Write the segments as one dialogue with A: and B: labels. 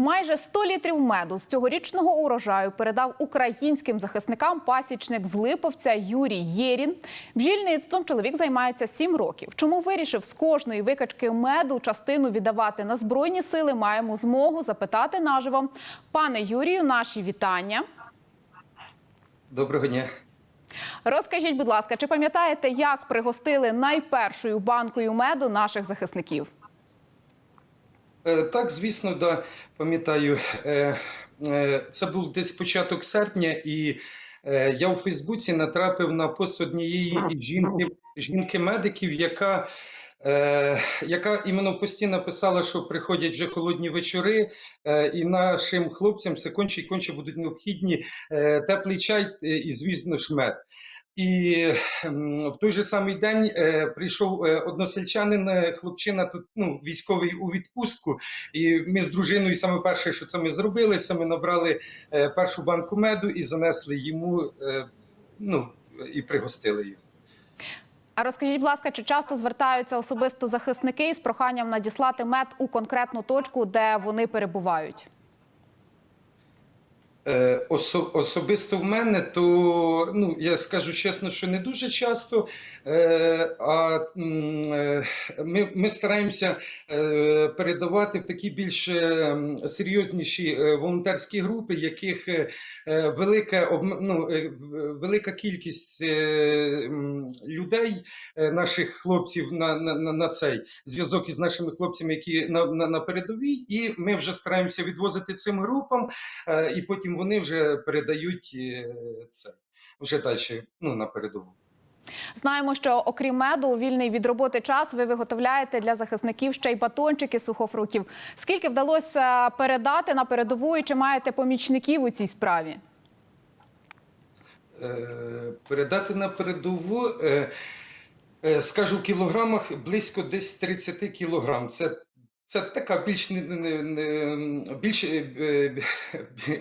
A: Майже 100 літрів меду з цьогорічного урожаю передав українським захисникам пасічник з Липовця Юрій Єрін. Бджільництвом чоловік займається 7 років. Чому вирішив з кожної викачки меду частину віддавати на збройні сили? Маємо змогу запитати наживо. Пане Юрію, наші вітання.
B: Доброго дня.
A: Розкажіть, будь ласка, чи пам'ятаєте, як пригостили найпершою банкою меду наших захисників?
B: Е, Так, звісно, да, пам'ятаю. Е, е, Це був десь початок серпня, і я у Фейсбуці натрапив на пост однієї жінки, жінки-медиків, яка, е, яка іменно постійно писала, що приходять вже холодні вечори, е, і нашим хлопцям все конче і конче будуть необхідні е, теплий чай е, і, звісно ж, мед. І в той же самий день е, прийшов е, односельчанин, е, хлопчина тут ну, військовий у відпустку. І ми з дружиною саме перше, що це ми зробили, це ми набрали першу банку меду і занесли йому, ну і пригостили його.
A: А розкажіть, будь ласка, чи часто звертаються особисто захисники з проханням надіслати мед у конкретну точку, де вони перебувають?
B: Е, осо- особисто в мене, то ну я скажу чесно, що не дуже часто. Е, а е, ми, ми стараємося передавати в такі більш серйозніші волонтерські групи, яких велика ну, велика кількість людей, е, наших хлопців на, на, на, цей зв'язок із нашими хлопцями, які на, на, на передовій, і ми вже стараємося відвозити цим групам. Е, і потім вони вже передають е, це вже далі ну, на передову.
A: Знаємо, що окрім меду, у вільний від роботи час ви виготовляєте для захисників ще й батончики сухофруктів. Скільки вдалося передати на передову і чи маєте помічників у цій справі?
B: Е, Передати на передову, е, е, скажу в кілограмах, близько десь 30 кілограм. Це, це така більш, більш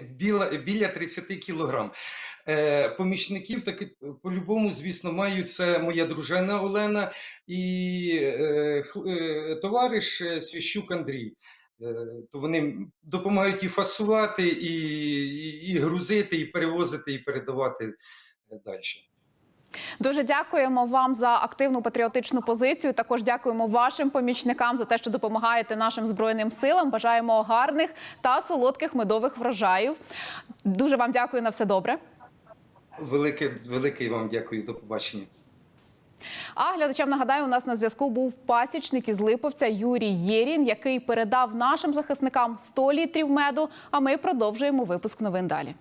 B: біла, біля 30 кілограм. Помічників таки по-любому, звісно, маю. Це моя дружина Олена і товариш Свящук Андрій. Е, То вони допомагають і фасувати, і, і, і грузити, і перевозити, і передавати далі.
A: Дуже дякуємо вам за активну патріотичну позицію. Також дякуємо вашим помічникам за те, що допомагаєте нашим збройним силам. Бажаємо гарних та солодких медових врожаїв. Дуже вам дякую на все добре.
B: Велике, велике вам дякую. До побачення.
A: А глядачам нагадаю, у нас на зв'язку був пасічник із Липовця Юрій Єрін, який передав нашим захисникам 100 літрів меду. А ми продовжуємо випуск новин далі.